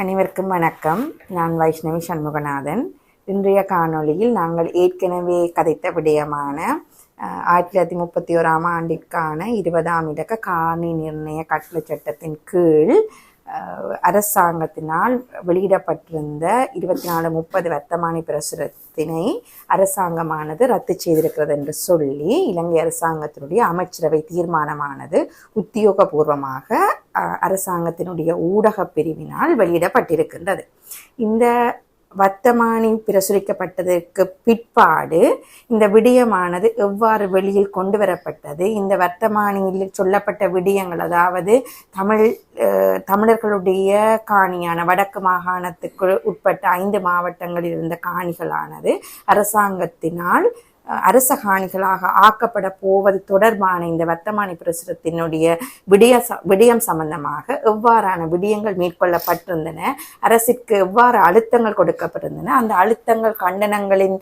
அனைவருக்கும் வணக்கம். நான் வைஷ்ணவி சண்முகநாதன். இன்றைய காணொளியில் நாங்கள் ஏற்கனவே கதைத்த விடயமான ஆயிரத்தி தொள்ளாயிரத்தி முப்பத்தி ஓராம் ஆண்டிற்கான இருபதாம் இலக்க காணி நிர்ணய கட்டளை சட்டத்தின் கீழ் அரசாங்கத்தினால் வெளியிடப்பட்டிருந்த இருபத்தி நாலு முப்பது வர்த்தமானி பிரசுரத்தினை அரசாங்கமானது ரத்து செய்திருக்கிறது என்று சொல்லி இலங்கை அரசாங்கத்தினுடைய அமைச்சரவை தீர்மானமானது உத்தியோகபூர்வமாக அரசாங்கத்தினுடைய ஊடகப் பிரிவினால் வெளியிடப்பட்டிருக்கின்றது. இந்த வர்த்தமானி பிரசுரிக்கப்பட்டதற்கு பிற்பாடு இந்த விடயமானது எவ்வாறு வெளியில் கொண்டு வரப்பட்டது? இந்த வர்த்தமானியில் சொல்லப்பட்ட விடயங்கள் அதாவது தமிழ் தமிழர்களுடைய காணியான வடக்கு மாகாணத்துக்கு உட்பட்ட ஐந்து மாவட்டங்களில் இருந்த காணிகளானது அரசாங்கத்தினால் அரசகாணிகளாக அரச காணிகளாக ஆக்கப்பட போவது தொடர்பான இந்த வர்த்தமானி பிரசுரத்தினுடைய விடய ச- விடயம் சம்பந்தமாக எவ்வாறான விடயங்கள் மேற்கொள்ளப்பட்டிருந்தன அரசிற்கு எவ்வாறு அழுத்தங்கள் கொடுக்கப்பட்டிருந்தன அந்த அழுத்தங்கள் கண்டனங்களின்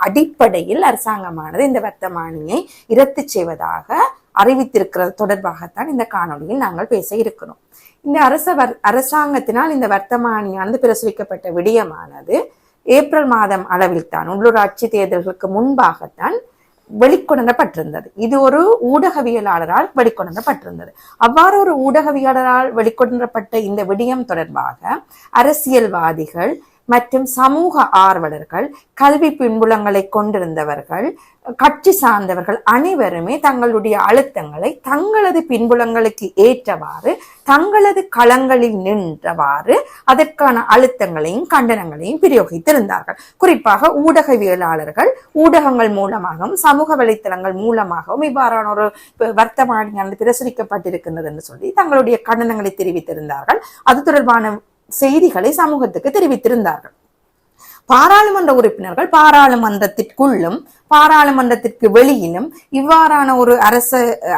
அடிப்படையில் அரசாங்கமானது இந்த வர்த்தமானியை இரத்து செய்வதாக அறிவித்திருக்கிறது. தொடர்பாகத்தான் இந்த காணொளியில் நாங்கள் பேச இருக்கிறோம். இந்த அரச அரசாங்கத்தினால் இந்த வர்த்தமானியானது பிரசுரிக்கப்பட்ட விடயமானது ஏப்ரல் மாதம் அளவில் தான் உள்ளூராட்சி தேர்தல்களுக்கு முன்பாகத்தான் வெளிக்கொணரப்பட்டிருந்தது. இது ஒரு ஊடகவியலாளரால் வெளிக்கொணரப்பட்டிருந்தது. அவ்வாறு ஒரு ஊடகவியலாளரால் வெளிக்கொணரப்பட்ட இந்த விடயம் தொடர்பாக அரசியல்வாதிகள் மற்றும் சமூக ஆர்வலர்கள் கல்வி பின்புலங்களை கொண்டிருந்தவர்கள் கட்சி சார்ந்தவர்கள் அனைவருமே தங்களுடைய அழுத்தங்களை தங்களது பின்புலங்களுக்கு ஏற்றவாறு தங்களது களங்களில் நின்றவாறு அதற்கான அழுத்தங்களையும் கண்டனங்களையும் பிரயோகித்திருந்தார்கள். குறிப்பாக ஊடகவியலாளர்கள் ஊடகங்கள் மூலமாகவும் சமூக வலைத்தளங்கள் மூலமாகவும் இவ்வாறான ஒரு வர்த்தமானியானது பிரசுரிக்கப்பட்டிருக்கின்றது என்று சொல்லி தங்களுடைய கண்டனங்களை தெரிவித்திருந்தார்கள். அது தொடர்பான செய்திகளை சமூகத்துக்கு தெரிவித்திருந்தார்கள். பாராளுமன்ற உறுப்பினர்கள் பாராளுமன்றத்திற்குள்ளும் பாராளுமன்றத்திற்கு வெளியிலும் இவ்வாறான ஒரு அரச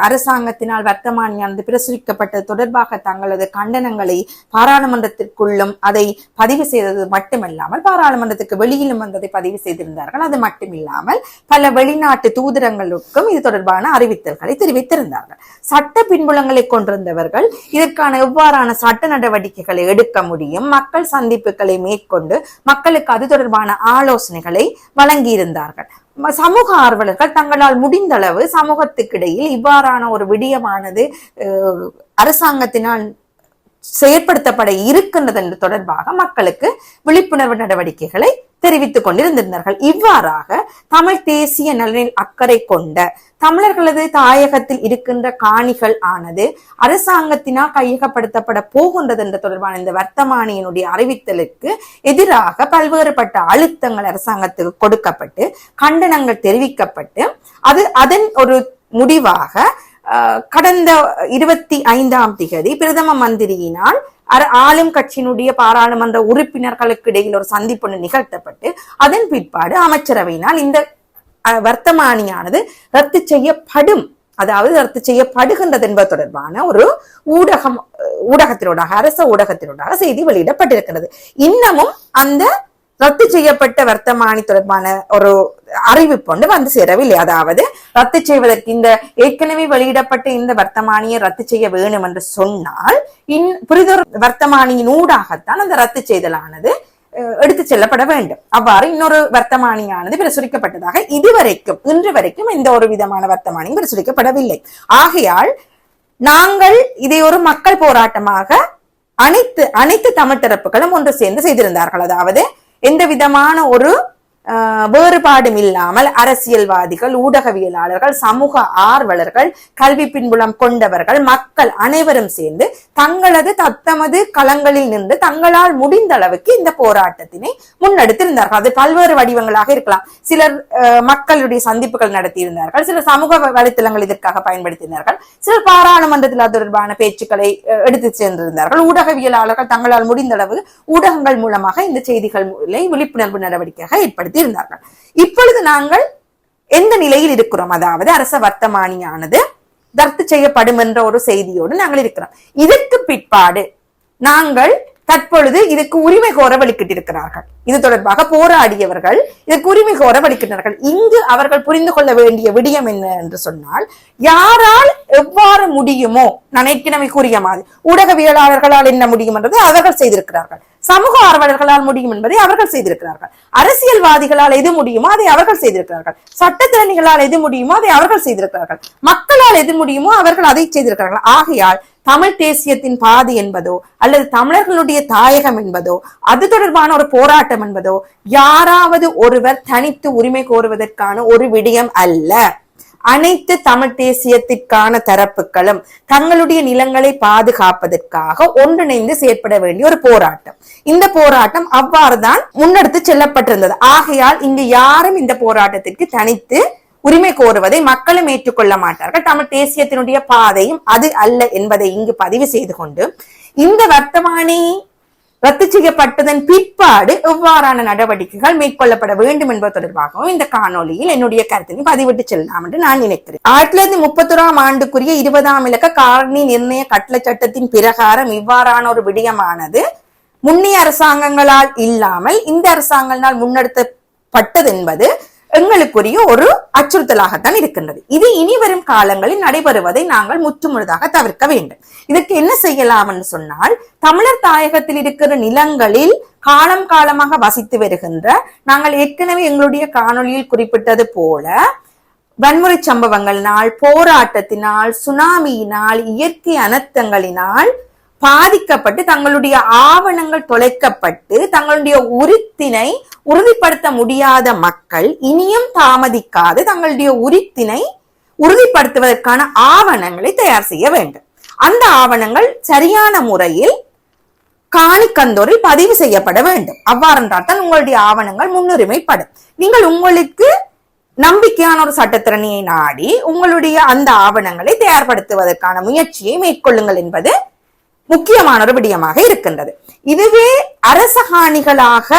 அரசாங்கத்தினால் வர்த்தமானியானது பிரசுரிக்கப்பட்டது தொடர்பாக தங்களது கண்டனங்களை பாராளுமன்றத்திற்குள்ளும் அதை பதிவு செய்தது மட்டுமல்லாமல் பாராளுமன்றத்துக்கு வெளியிலும் வந்ததை பதிவு செய்திருந்தார்கள். அது மட்டுமில்லாமல் பல வெளிநாட்டு தூதரங்களுக்கும் இது தொடர்பான அறிவித்தல்களை தெரிவித்திருந்தார்கள். சட்ட பின்புலங்களை கொண்டிருந்தவர்கள் இதற்கான எவ்வாறான சட்ட நடவடிக்கைகளை எடுக்க முடியும் மக்கள் சந்திப்புகளை மேற்கொண்டு மக்களுக்கு அது தொடர்பான ஆலோசனைகளை வழங்கியிருந்தார்கள். சமூக ஆர்வலர்கள் தங்களால் முடிந்த அளவு சமூகத்துக்கிடையில் இவ்வாறான ஒரு விடயமானது அரசாங்கத்தினால் செயற்படுத்தப்பட இருக்கின்றது என்று தொடர்பாக மக்களுக்கு விழிப்புணர்வு நடவடிக்கைகளை தெரிவித்துக் கொண்டிருந்திருந்தார்கள். இவ்வாறாக தமிழ் தேசிய நலனில் அக்கறை கொண்ட தமிழர்களது தாயகத்தில் இருக்கின்ற காணிகள் ஆனது அரசாங்கத்தினால் கையகப்படுத்தப்பட போகின்றது என்ற தொடர்பான இந்த வர்த்தமானியினுடைய அறிவித்தலுக்கு எதிராக பல்வேறுபட்ட அழுத்தங்கள் அரசாங்கத்துக்கு கொடுக்கப்பட்டு கண்டனங்கள் தெரிவிக்கப்பட்டு அது அதன் ஒரு முடிவாக கடந்த இருபத்தி ஐந்தாம் திகதி பிரதம மந்திரியினால் ஆளும் கட்சியினுடைய பாராளுமன்ற உறுப்பினர்களுக்கு இடையில் ஒரு சந்திப்பு நிகழ்த்தப்பட்டு அதன் பிற்பாடு அமைச்சரவையினால் இந்த அஹ், வர்த்தமானியானது ரத்து செய்யப்படும் அதாவது ரத்து செய்யப்படுகின்றது என்பது தொடர்பான ஒரு ஊடகம் அஹ், ஊடகத்தினூடாக அரச ஊடகத்தினூடாக செய்தி வெளியிடப்பட்டிருக்கிறது. இன்னமும் அந்த ரத்து செய்யப்பட்ட வர்த்தமானி தொடர்பான ஒரு அறிவிப்பு ஒன்று வந்து சேரவில்லை. அதாவது ரத்து செய்வதற்கு இந்த ஏற்கனவே வெளியிடப்பட்ட இந்த வர்த்தமானியை ரத்து செய்ய வேணும் என்று சொன்னால் இன் புரிதொரு வர்த்தமானியின் ஊடாகத்தான் அந்த ரத்து செய்தலானது எடுத்து எடுத்துச் செல்லப்பட வேண்டும். அவ்வாறு இன்னொரு வர்த்தமானியானது பிரசுரிக்கப்பட்டதாக இதுவரைக்கும் இன்று வரைக்கும் எந்த ஒரு விதமான வர்த்தமானியும் பிரசுரிக்கப்படவில்லை. ஆகையால் நாங்கள் இதை ஒரு மக்கள் போராட்டமாக அனைத்து அனைத்து தமிழ் தரப்புகளும் ஒன்று சேர்ந்து செய்திருந்தார்கள். அதாவது எந்த விதமான ஒரு வேறுபாடும் இல்லாமல் அரசியல்வாதிகள் ஊடகவியலாளர்கள் சமூக ஆர்வலர்கள் கல்வி பின்புலம் கொண்டவர்கள் மக்கள் அனைவரும் சேர்ந்து தங்களது தத்தமது களங்களில் நின்று தங்களால் முடிந்த அளவுக்கு இந்த போராட்டத்தினை முன்னெடுத்திருந்தார்கள். அது பல்வேறு வடிவங்களாக இருக்கலாம். சிலர் மக்களுடைய சந்திப்புகள் நடத்தியிருந்தார்கள். சிலர் சமூக வலைத்தளங்கள் இதற்காக பயன்படுத்தினார்கள். சிலர் பாராளுமன்றத்தில் அது தொடர்பான பேச்சுக்களை எடுத்து சென்றிருந்தார்கள். ஊடகவியலாளர்கள் தங்களால் முடிந்த அளவு ஊடகங்கள் மூலமாக இந்த செய்திகள் விழிப்புணர்வு நடவடிக்கையாக ஏற்படுத்தி இருந்தார்கள் இப்பொழுது நாங்கள் எந்த நிலையில் இருக்கிறோம்? அதாவது அரச வர்த்தமானியானது ரத்து செய்யப்படும் என்ற ஒரு செய்தியோடு நாங்கள் இருக்கிறோம். இதற்கு பிற்பாடு நாங்கள் தற்பொழுது இதுக்கு உரிமை கோர வலிக்கிட்டிருக்கிறார்கள் இது தொடர்பாக போராடியவர்கள் இதுக்கு உரிமை கோர வலிக்கிட்டார்கள் இங்கு அவர்கள் புரிந்து கொள்ள வேண்டிய விடயம் என்ன என்று சொன்னால் யாரால் எவ்வாறு முடியுமோ நான் ஏற்கனவே கூறிய மாதிரி ஊடகவியலாளர்களால் என்ன முடியும் என்றதை அவர்கள் செய்திருக்கிறார்கள். சமூக ஆர்வலர்களால் முடியும் என்பதை அவர்கள் செய்திருக்கிறார்கள். அரசியல்வாதிகளால் எது முடியுமோ அதை அவர்கள் செய்திருக்கிறார்கள். சட்டத்திறனிகளால் எது முடியுமோ அதை அவர்கள் செய்திருக்கிறார்கள். மக்களால் எது முடியுமோ அவர்கள் அதை செய்திருக்கிறார்கள். ஆகையால் தமிழ் தேசியத்தின் பாதி என்பதோ அல்லது தமிழர்களுடைய தாயகம் என்பதோ அது தொடர்பான ஒரு போராட்டம் என்பதோ யாராவது ஒருவர் தனித்து உரிமை கோருவதற்கான ஒரு விடயம் அல்ல. அனைத்து தமிழ் தேசியத்திற்கான தரப்புகளும் தங்களுடைய நிலங்களை பாதுகாப்பதற்காக ஒன்றிணைந்து செயற்பட வேண்டிய ஒரு போராட்டம். இந்த போராட்டம் அவ்வாறுதான் முன்னெடுத்து செல்லப்பட்டிருந்தது. ஆகையால் இங்கு யாரும் இந்த போராட்டத்திற்கு தனித்து உரிமை கோருவதை மக்களும் ஏற்றுக்கொள்ள மாட்டார்கள். தமிழ் தேசியத்தினுடைய பாதையும் அது அல்ல என்பதை இங்கு பதிவு செய்து கொண்டு இந்த வர்த்தமானி ரத்து செய்யப்பட்டதன் பிற்பாடு எவ்வாறான நடவடிக்கைகள் மேற்கொள்ளப்பட வேண்டும் என்பது தொடர்பாகவும் இந்த காணொளியில் என்னுடைய கருத்தினை பதிவிட்டு செல்லலாம் என்று நான் நினைக்கிறேன். ஆயிரத்தி தொள்ளாயிரத்தி முப்பத்தொராம் ஆண்டுக்குரிய இருபதாம் இலக்க காரணி நிர்ணய கட்டளை சட்டத்தின் பிரகாரம் இவ்வாறான ஒரு விடயமானது முன்னைய அரசாங்கங்களால் இல்லாமல் இந்த அரசாங்கங்களால் முன்னெடுத்தப்பட்டது என்பது எங்களுக்குரிய ஒரு அச்சுறுத்தலாகத்தான் இருக்கின்றது. இது இனி வரும் காலங்களில் நடைபெறுவதை நாங்கள் முற்றுமுழுதாக தவிர்க்க வேண்டும். இதற்கு என்ன செய்யலாம் சொன்னால் தமிழர் தாயகத்தில் இருக்கிற நிலங்களில் காலம் காலமாக வசித்து வருகின்ற நாங்கள் ஏற்கனவே எங்களுடைய காணொளியில் குறிப்பிட்டது போல வன்முறை சம்பவங்களினால் போராட்டத்தினால் சுனாமியினால் இயற்கை அனர்த்தங்களினால் பாதிக்கப்பட்டு தங்களுடைய ஆவணங்கள் தொலைக்கப்பட்டு தங்களுடைய உரித்தினை உறுதிப்படுத்த முடியாத மக்கள் இனியும் தாமதிக்காது தங்களுடைய உரித்தினை உறுதிப்படுத்துவதற்கான ஆவணங்களை தயார் செய்ய வேண்டும். அந்த ஆவணங்கள் சரியான முறையில் காணிக்கந்தோரில் பதிவு செய்யப்பட வேண்டும். அவ்வாறென்றால் தான் உங்களுடைய ஆவணங்கள் முன்னுரிமைப்படும். நீங்கள் உங்களுக்கு நம்பிக்கையான ஒரு சட்டத்திறனியை நாடி உங்களுடைய அந்த ஆவணங்களை தயார்படுத்துவதற்கான முயற்சியை மேற்கொள்ளுங்கள் என்பது முக்கியமான ஒரு விடயமாக இருக்கின்றது. இதுவே அரசகாணிகளாக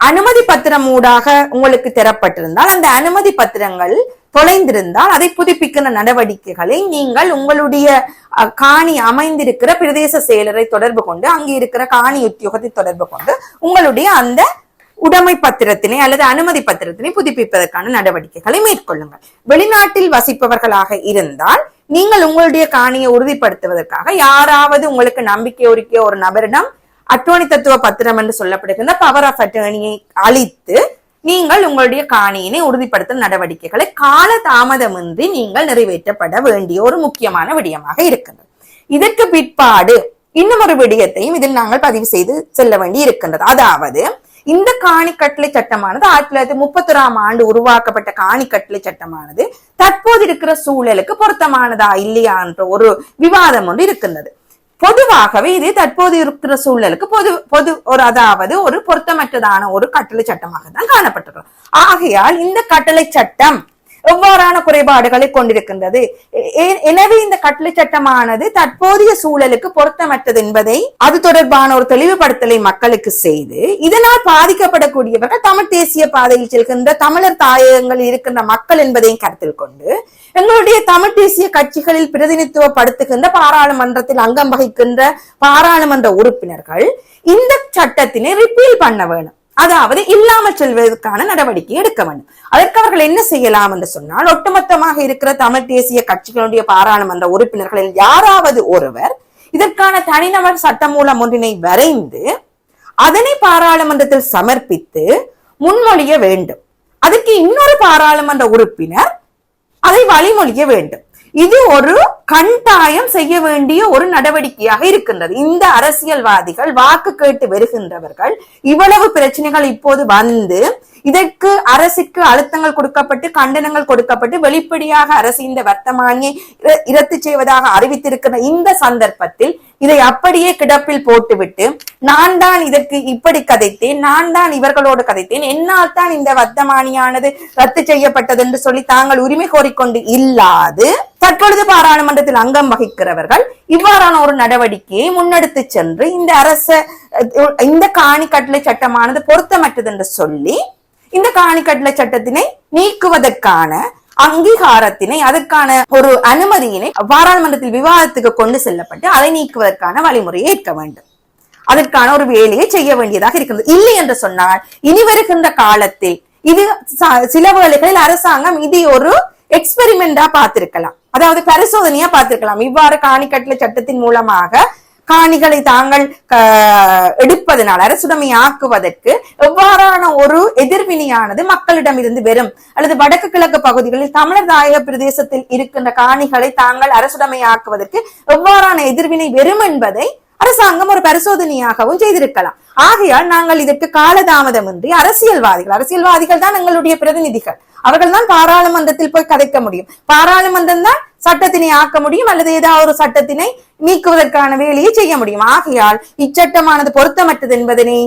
அனுமதி பத்திரம் ஊடாக உங்களுக்கு தரப்பட்டிருந்தால் அந்த அனுமதி பத்திரங்கள் தொலைந்திருந்தால் அதை புதுப்பிக்கின்ற நடவடிக்கைகளை நீங்கள் உங்களுடைய அஹ், காணி அமைந்திருக்கிற பிரதேச செயலரை தொடர்பு கொண்டு அங்கே இருக்கிற காணி உத்தியோகத்தை தொடர்பு கொண்டு உங்களுடைய அந்த உடைமை பத்திரத்தினை அல்லது அனுமதி பத்திரத்தினை புதுப்பிப்பதற்கான நடவடிக்கைகளை மேற்கொள்ளுங்கள். வெளிநாட்டில் வசிப்பவர்களாக இருந்தால் நீங்கள் உங்களுடைய காணியை உறுதிப்படுத்துவதற்காக யாராவது உங்களுக்கு நம்பிக்கை உரிக்கிய ஒரு நபரிடம் அட்டோனி தத்துவ பத்திரம் என்று சொல்லப்படுகின்ற பவர் ஆஃப் அட்டர்னியை அளித்து நீங்கள் உங்களுடைய காணியினை உறுதிப்படுத்தும் நடவடிக்கைகளை கால தாமதமின்றி நீங்கள் நிறைவேற்றப்பட வேண்டிய ஒரு முக்கியமான விடயமாக இருக்கின்றது. இதற்கு பிற்பாடு இன்னும் ஒரு விடயத்தையும் இதில் நாங்கள் பதிவு செய்து செல்ல வேண்டி இருக்கின்றது. அதாவது இந்த காணி கட்டளை சட்டமானது ஆயிரத்தி தொள்ளாயிரத்தி முப்பத்தொராம் ஆண்டு உருவாக்கப்பட்ட காணி கட்டளை சட்டமானது தற்போது இருக்கிற சூழலுக்கு பொருத்தமானதா இல்லையா என்ற ஒரு விவாதம் ஒன்று இருக்கின்றது. பொதுவாகவே இது தற்போது இருக்கிற சூழலுக்கு பொது பொது ஒரு அதாவது ஒரு பொருத்தமற்றதான ஒரு கட்டளை சட்டமாக தான் காணப்பட்டிருக்கும் ஆகையால் இந்த கட்டளை சட்டம் எவ்வாறான குறைபாடுகளை கொண்டிருக்கின்றது? எனவே இந்த கட்டளை சட்டமானது தற்போதைய சூழலுக்கு பொருத்தமற்றது என்பதை அது தொடர்பான ஒரு தெளிவுபடுத்தலை மக்களுக்கு செய்து இதனால் பாதிக்கப்படக்கூடியவர்கள் தமிழ் தேசிய பாதையில் செல்கின்ற தமிழர் தாயகங்களில் இருக்கின்ற மக்கள் என்பதையும் கருத்தில் கொண்டு எங்களுடைய தமிழ் தேசிய கட்சிகளில் பிரதிநிதித்துவப்படுத்துகின்ற பாராளுமன்றத்தில் அங்கம் வகிக்கின்ற பாராளுமன்ற உறுப்பினர்கள் இந்த சட்டத்தினை ரிப்பீல் பண்ண வேணும். அதாவது இல்லாமல் செல்வதற்கான நடவடிக்கை எடுக்க வேண்டும். அதற்கு அவர்கள் என்ன செய்யலாம் என்று சொன்னால் ஒட்டுமொத்தமாக இருக்கிற தமிழ் தேசிய கட்சிகளுடைய பாராளுமன்ற உறுப்பினர்களில் யாராவது ஒருவர் இதற்கான தனிநபர் சட்டமூலம் ஒன்றினை வரைந்து அதனை பாராளுமன்றத்தில் சமர்ப்பித்து முன்மொழிய வேண்டும். அதற்கு இன்னொரு பாராளுமன்ற உறுப்பினர் அதை வழிமொழிய வேண்டும். இது ஒரு கண்டாயம் செய்ய வேண்டிய ஒரு நடவடிக்கையாக இருக்கின்றது. இந்த அரசியல்வாதிகள் வாக்கு கேட்டு வருகின்றவர்கள் இவ்வளவு பிரச்சனைகள் இப்போது வந்து இதற்கு அரசுக்கு அழுத்தங்கள் கொடுக்கப்பட்டு கண்டனங்கள் கொடுக்கப்பட்டு வெளிப்படையாக அரசு இந்த வர்த்தமானியை இரத்து செய்வதாக அறிவித்திருக்கிற இந்த சந்தர்ப்பத்தில் இதை அப்படியே கிடப்பில் போட்டுவிட்டு நான் தான் இதற்கு இப்படி கதைத்தேன் நான் தான் இவர்களோடு கதைத்தேன் என்னால் தான் இந்த வர்த்தமானியானது ரத்து செய்யப்பட்டது என்று சொல்லி தாங்கள் உரிமை கோரிக்கொண்டு இல்லாது தற்பொழுது பாராளுமன்றத்தில் அங்கம் வகிக்கிறவர்கள் இவ்வாறான ஒரு நடவடிக்கையை முன்னெடுத்து சென்று இந்த அரச இந்த காணி கட்டளை சட்டமானது பொருத்தமற்றது என்று சொல்லி இந்த காணி கட்டளை சட்டத்தினை நீக்குவதற்கான அங்கீகாரத்தினை அதற்கான ஒரு அனுமதியினை பாராளுமன்றத்தில் விவாதத்துக்கு கொண்டு செல்லப்பட்டு அதை நீக்குவதற்கான வழிமுறையை ஏற்க வேண்டும். அதற்கான ஒரு வேலையை செய்ய வேண்டியதாக இருக்கிறது. இல்லை என்று சொன்னால் இனி வருகின்ற காலத்தில் இது சில வேலைகளில் அரசாங்கம் இது ஒரு எக்ஸ்பெரிமெண்டா பார்த்திருக்கலாம். அதாவது பரிசோதனையா பார்த்திருக்கலாம். இவ்வாறு காணிக்கட்டளை சட்டத்தின் மூலமாக காணிகளை தாங்கள் எடுப்பதனால் அரசுடைமை ஆக்குவதற்கு எவ்வாறான ஒரு எதிர்வினையானது மக்களிடமிருந்து வரும் அல்லது வடக்கு கிழக்கு பகுதிகளில் தமிழர் தாயக பிரதேசத்தில் இருக்கின்ற காணிகளை தாங்கள் அரசுடைமை ஆக்குவதற்கு எவ்வாறான எதிர்வினை வரும் என்பதை அரசாங்கம் ஒரு பரிசோதனையாகவும் செய்திருக்கலாம். ஆகையால் நாங்கள் இதற்கு காலதாமதமின்றி அரசியல்வாதிகள் அரசியல்வாதிகள் தான் எங்களுடைய பிரதிநிதிகள். அவர்கள் தான் பாராளுமன்றத்தில் போய் கதைக்க முடியும். பாராளுமன்றம் தான் சட்டத்தினை ஆக்க முடியும் அல்லது ஏதாவது ஒரு சட்டத்தினை நீக்குவதற்கான வேலையை செய்ய முடியும். ஆகையால் இச்சட்டமானது பொருத்தமற்றது என்பதனை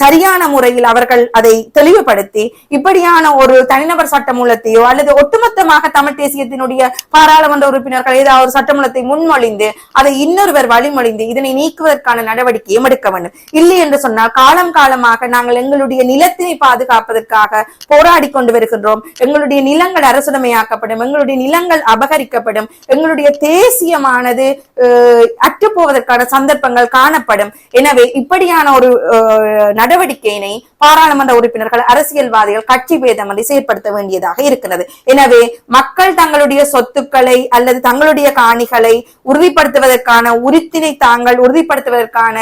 சரியான முறையில் அவர்கள் அதை தெளிவுபடுத்தி இப்படியான ஒரு தனிநபர் சட்டமூலத்தையோ அல்லது ஒட்டுமொத்தமாக தமிழ் தேசியத்தினுடைய பாராளுமன்ற உறுப்பினர்கள் ஏதாவது ஒரு சட்டமூலத்தை முன்மொழிந்து அதை இன்னொருவர் வழிமொழிந்து இதனை நீக்குவதற்கான நடவடிக்கையும் எடுக்க வேண்டும். இல்லை என்று சொன்னால் காலம் காலமாக நாங்கள் எங்களுடைய நிலத்தினை பாதுகாப்பதற்காக போராடி கொண்டு வருகின்றோம். எங்களுடைய நிலங்கள் அரசுடமையாக்கப்படும் எங்களுடைய நிலங்கள் அபகரிக்கப்படும் எங்களுடைய தேசியமானது அற்றுப்போவதற்கான சந்தர்ப்பங்கள் காணப்படும். எனவே இப்படியான ஒரு நடவடிக்கையினை பாராளுமன்ற உறுப்பினர்கள் அரசியல்வாதிகள் கட்சி பேதமதை செயற்படுத்த வேண்டியதாக இருக்கிறது. எனவே மக்கள் தங்களுடைய சொத்துக்களை அல்லது தங்களுடைய காணிகளை உறுதிப்படுத்துவதற்கான உரித்தினை தாங்கள் உறுதிப்படுத்துவதற்கான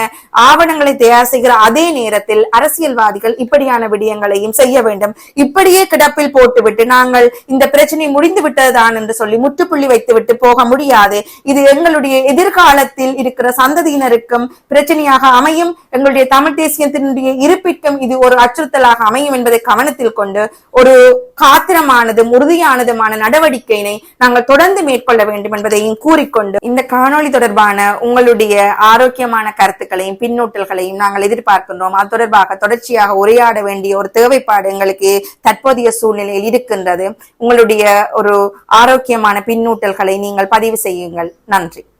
ஆவணங்களை தயார் செய்கிற அதே நேரத்தில் அரசியல்வாதிகள் இப்படியான விடயங்களையும் செய்ய வேண்டும். இப்படியே கிடப்பில் போட்டுவிட்டு நாங்கள் இந்த பிரச்சனை முடிந்து விட்டதுதான் என்று சொல்லி முற்றுப்புள்ளி வைத்துவிட்டு போக முடியாது. இது எங்களுடைய எதிர்காலத்தில் இருக்கிற சந்ததியினருக்கும் பிரச்சனையாக அமையும். எங்களுடைய தமிழ் தேசியத்தினுடைய இருப்பிற்கும் இது ஒரு அச்சுறுத்தலாக அமையும் என்பதை கவனத்தில் கொண்டு ஒரு காத்திரமானதும் உறுதியானதுமான நடவடிக்கையினை நாங்கள் தொடர்ந்து மேற்கொள்ள வேண்டும் என்பதையும் கூறிக்கொண்டு இந்த காணொளி தொடர்பான உங்களுடைய ஆரோக்கியமான கருத்துக்களையும் பின்னூட்டல்களையும் நாங்கள் எதிர்பார்க்கின்றோம். அது தொடர்பாக தொடர்ச்சியாக உரையாட வேண்டிய ஒரு தேவைப்பாடு எங்களுக்கு தற்போதைய சூழ்நிலையில் இருக்கின்றது. உங்களுடைய ஒரு ஆரோக்கியமான பின்னூட்டல்களை நீங்கள் பதிவு செய்யுங்கள். நன்றி.